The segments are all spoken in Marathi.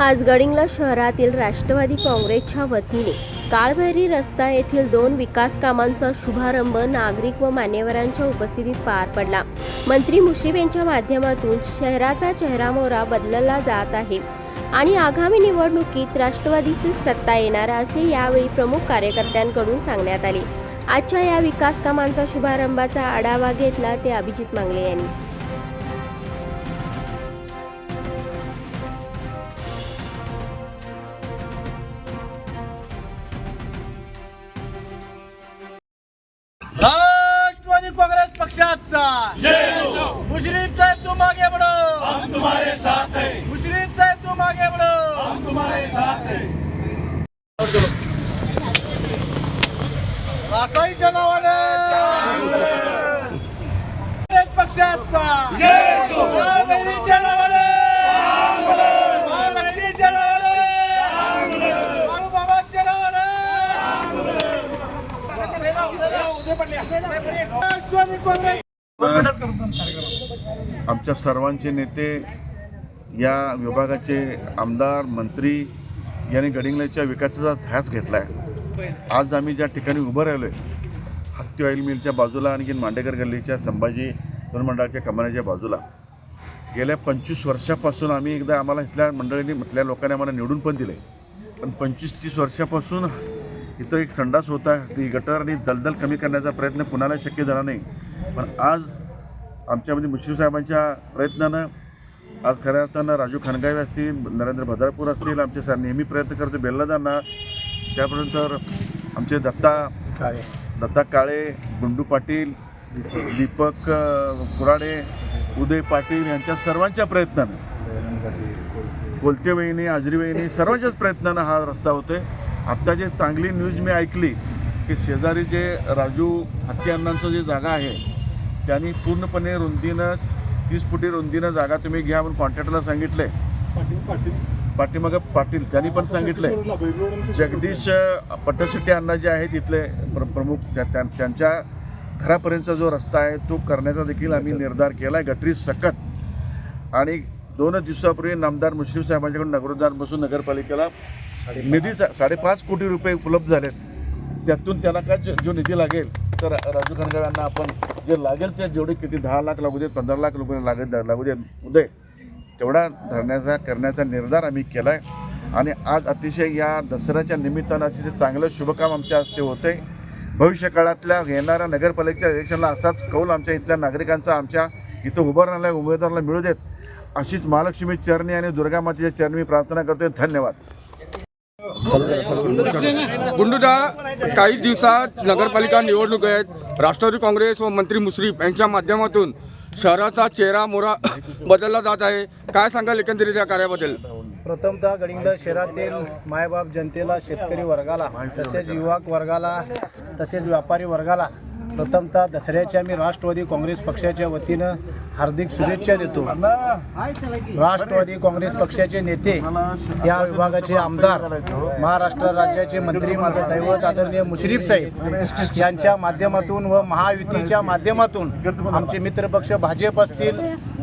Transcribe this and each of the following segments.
आज गडिंगला शहरातील राष्ट्रवादी काँग्रेसच्या वतीने काळभैरी रस्ता येथील दोन विकास कामांचा शुभारंभ नागरिक व मान्यवरांच्या उपस्थितीत पार पडला. मंत्री मुश्रीफ यांच्या माध्यमातून शहराचा चेहरामोहरा बदलला जात आहे आणि आगामी निवडणुकीत राष्ट्रवादीची सत्ता येणार असे यावेळी प्रमुख कार्यकर्त्यांकडून सांगण्यात आले. आजच्या या विकास कामांचा शुभारंभाचा आढावा घेतला ते अभिजित मांगले यांनी. पक्षाचा मुश्रीफ साहेब तू मागे बडो हम तुम्हारे साथ हैं मुश्रीफ साहेब तू मागे बडो हम तुम्हारे साथ हैं रासाईच्या नावाने काँग्रेस पक्षाचा जय हो. महाबहिणीच्या नावाने महाबहिणीच्या नावाने बाळूबाबांच्या नावाने राष्ट्रवादी काँग्रेस आमच्या सर्वांचे नेते या विभागाचे आमदार मंत्री यांनी गडिंगल्याच्या विकासाचा ध्यास घेतला आहे आज आम्ही ज्या ठिकाणी उभं राहिलो आहे हत्ती ऑइल मिलच्या बाजूला आणखी मांडेकर गल्लीच्या संभाजी मंडळाच्या कमानीच्या बाजूला. गेल्या पंचवीस वर्षापासून आम्ही एकदा आम्हाला इथल्या मंडळींनी इथल्या लोकांनी आम्हाला निवडून पण दिले पण पंचवीस तीस वर्षापासून इथं एक संडास होता ती गटर आणि दलदल कमी करण्याचा प्रयत्न कुणाला शक्य झाला नाही. पण आज आमच्यामध्ये मुश्रीफ साहेबांच्या प्रयत्नानं आज खऱ्या अर्थानं राजू खानगावे असतील नरेंद्र भद्रापूर असतील आमचे सर नेहमी प्रयत्न करतो बेल्लादांना त्यानंतर आमचे दत्ता दत्ता काळे गुंडू पाटील दीपक कुराडे उदय पाटील यांच्या सर्वांच्या प्रयत्नानं. कोलते वहिनी आजरी वहिनी सर्वांच्याच प्रयत्नानं हा रस्ता होतोय. आत्ता जे चांगली न्यूज मी ऐकली की शेजारी जे राजू हत्ती अण्णांचं जे जागा आहे त्यांनी पूर्णपणे रुंदीनं तीस फुटी रुंदीनं जागा तुम्ही घ्या म्हणून कॉन्ट्रॅक्टरला सांगितलंय. पाठीमागं पाटील त्यांनी पण सांगितलंय. जगदीश पट्टशेट्टी अण्णा जे आहेत इथले प्र प्रमुख त्या- त्या- त्यांच्या घरापर्यंतचा जो रस्ता आहे तो करण्याचा देखील आम्ही निर्धार केला आहे गटरी सकट आणि दोनच दिवसापूर्वी नामदार मुश्रीफ साहेबांच्याकडून नगरोद्यार बसून नगरपालिकेला निधी सा- साडेपाच कोटी रुपये उपलब्ध झालेत. त्यातून त्याला काय जो जो निधी लागेल तर राजू खानगाव यांना आपण जे लागेल ते जेवढे किती दहा लाख लागू देत पंधरा लाख रुपये लागत लागू देत उदय तेवढा धरण्याचा करण्याचा निर्धार आम्ही केला आहे आणि आज अतिशय या दसऱ्याच्या निमित्तानं अतिशय चांगलं शुभकाम आमच्या हस्ते होते भविष्य काळातल्या येणाऱ्या नगरपालिकेच्या इलेक्शनला असाच कौल आमच्या इथल्या नागरिकांचा आमच्या इथं उभं राहणाऱ्या उमेदवाराला मिळू देत. अशीच महालक्ष्मी चरणी आणि दुर्गा मातेच्या चरणी मी प्रार्थना करतोय. धन्यवाद. गुंडूदा काही दिवसात नगरपालिका निवडणूक आहेत. राष्ट्रवादी काँग्रेस व मंत्री मुश्रीफ यांच्या माध्यमातून शहराचा चेहरा मोरा बदलला जात आहे. काय सांगाल एकंदरीत या कार्याबद्दल? प्रथमतः गडिंग्लज शहरातील मायबाप जनतेला शेतकरी वर्गाला तसेच युवक वर्गाला तसेच व्यापारी वर्गाला प्रथमतः दसऱ्याच्या मी राष्ट्रवादी काँग्रेस पक्षाच्या वतीनं हार्दिक शुभेच्छा देतो. राष्ट्रवादी काँग्रेस पक्षाचे नेते या विभागाचे आमदार महाराष्ट्र राज्याचे मंत्री माझं दैवत आदरणीय मुश्रीफ साहेब यांच्या माध्यमातून व महायुतीच्या माध्यमातून आमचे मित्रपक्ष भाजप असतील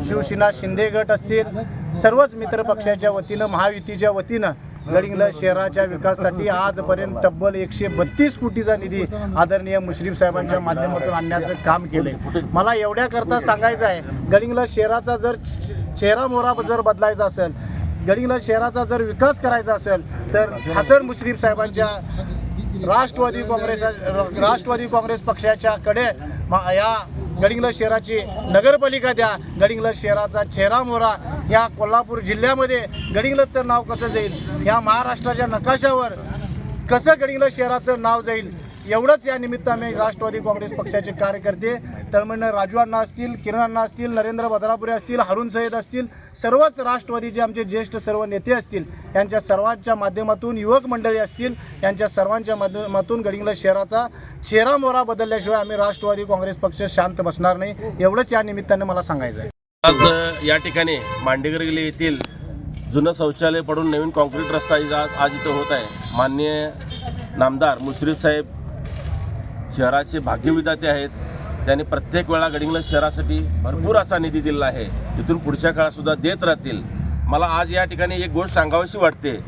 शिवसेना शिंदे गट असतील सर्वच मित्रपक्षाच्या वतीनं महायुतीच्या वतीनं गडिंगला शहराच्या विकासासाठी आजपर्यंत तब्बल एकशे बत्तीस कोटीचा निधी आदरणीय मुश्रीफ साहेबांच्या माध्यमातून आणण्याचं काम केलंय. मला एवढ्याकरता सांगायचं आहे गडिंगला शहराचा जर चेहरा मोहरा जर बदलायचा असेल गडिंगला शहराचा जर विकास करायचा असेल तर हसन मुश्रीफ साहेबांच्या राष्ट्रवादी काँग्रेस राष्ट्रवादी काँग्रेस पक्षाच्याकडे कडे या गडिंगला शहराची नगरपालिका द्या गडिंगला शहराचा चेहरा मोहरा या कोल्हापूर जिल्ह्यामध्ये गडिंगलजचं नाव कसं जाईल? या महाराष्ट्राच्या नकाशावर कसं गडिंगलज शहराचं नाव जाईल? एवढंच या निमित्ताने राष्ट्रवादी काँग्रेस पक्षाचे कार्यकर्ते तळमळीनं राजू अण्णा असतील किरण अण्णा असतील नरेंद्र भद्रापुरे असतील हरुण सय्यद असतील सर्वच राष्ट्रवादीचे आमचे ज्येष्ठ सर्व नेते असतील यांच्या सर्वांच्या माध्यमातून युवक मंडळी असतील यांच्या सर्वांच्या माध्यमातून गडिंगलज शहराचा चेहरा मोहरा बदलल्याशिवाय आम्ही राष्ट्रवादी काँग्रेस पक्ष शांत बसणार नाही. एवढंच या निमित्ताने मला सांगायचं आहे आज या ठिकाणी मांडेगर गल्ली येथील जुनं शौचालय पडून नवीन कॉन्क्रीट रस्ता आज आज इथं होत आहे. माननीय नामदार मुश्रीफ साहेब शहराचे भाग्यविधाते आहेत. त्यांनी प्रत्येक वेळा गडिंगला शहरासाठी भरपूर असा निधी दिलेला आहे. इथून पुढच्या काळात सुद्धा देत राहतील. मला आज या ठिकाणी एक गोष्ट सांगावीशी वाटते.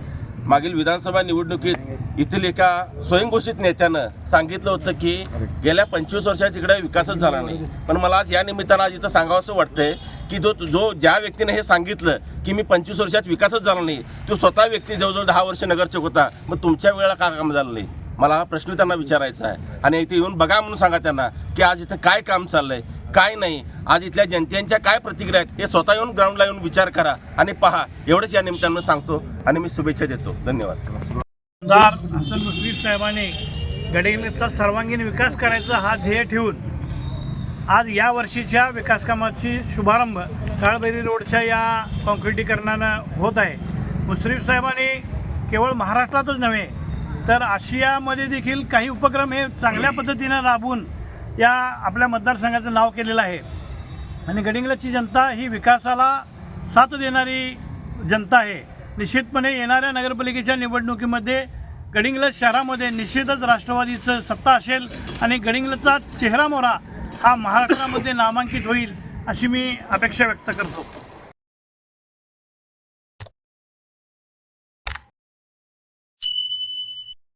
मागील विधानसभा निवडणुकीत येथील एका स्वयंघोषित नेत्यानं सांगितलं होतं की गेल्या पंचवीस वर्षात तिकडे विकासच झाला नाही. पण मला आज या निमित्तानं आज इथं सांगावंसं वाटतंय की जो जो ज्या व्यक्तीने हे सांगितलं की मी पंचवीस वर्षात विकासच झाला नाही तो स्वतः व्यक्ती जवळजवळ दहा वर्ष नगरसेवक होता मग तुमच्या वेळेला का काम झालं नाही? मला हा प्रश्न त्यांना विचारायचा आहे. आणि इथे येऊन बघा म्हणून सांगा त्यांना की आज इथं काय काम चाललंय काय नाही आज इथल्या जनतेच्या काय प्रतिक्रिया आहेत हे स्वतः येऊन ग्राउंडला येऊन विचार करा आणि पहा. एवढंच या निमित्तानं सांगतो आणि मी शुभेच्छा देतो. धन्यवाद. हसन मुश्रीफ साहेबांनी गडिंगलजचा सर्वांगीण विकास करायचा हा ध्येय ठेवून आज या वर्षीच्या विकासकामाची शुभारंभ काळबेरी रोडच्या या कॉन्क्रिटीकरणानं होत आहे. मुश्रीफ साहेबांनी केवळ महाराष्ट्रातच नव्हे तर आशियामध्ये देखील काही उपक्रम हे चांगल्या पद्धतीनं राबवून या आपल्या मतदारसंघाचं नाव केलेलं आहे. आणि गडिंगलजची जनता ही विकासाला साथ देणारी जनता आहे. निश्चितपणे येणाऱ्या नगरपालिकेच्या निवडणुकीमध्ये गडिंगलज शहरामध्ये निश्चितच राष्ट्रवादीचं सत्ता असेल आणि गडिंगलजचा चेहरा मोहरा हा महाराष्ट्रामध्ये नामांकित होईल अशी मी अपेक्षा व्यक्त करतो.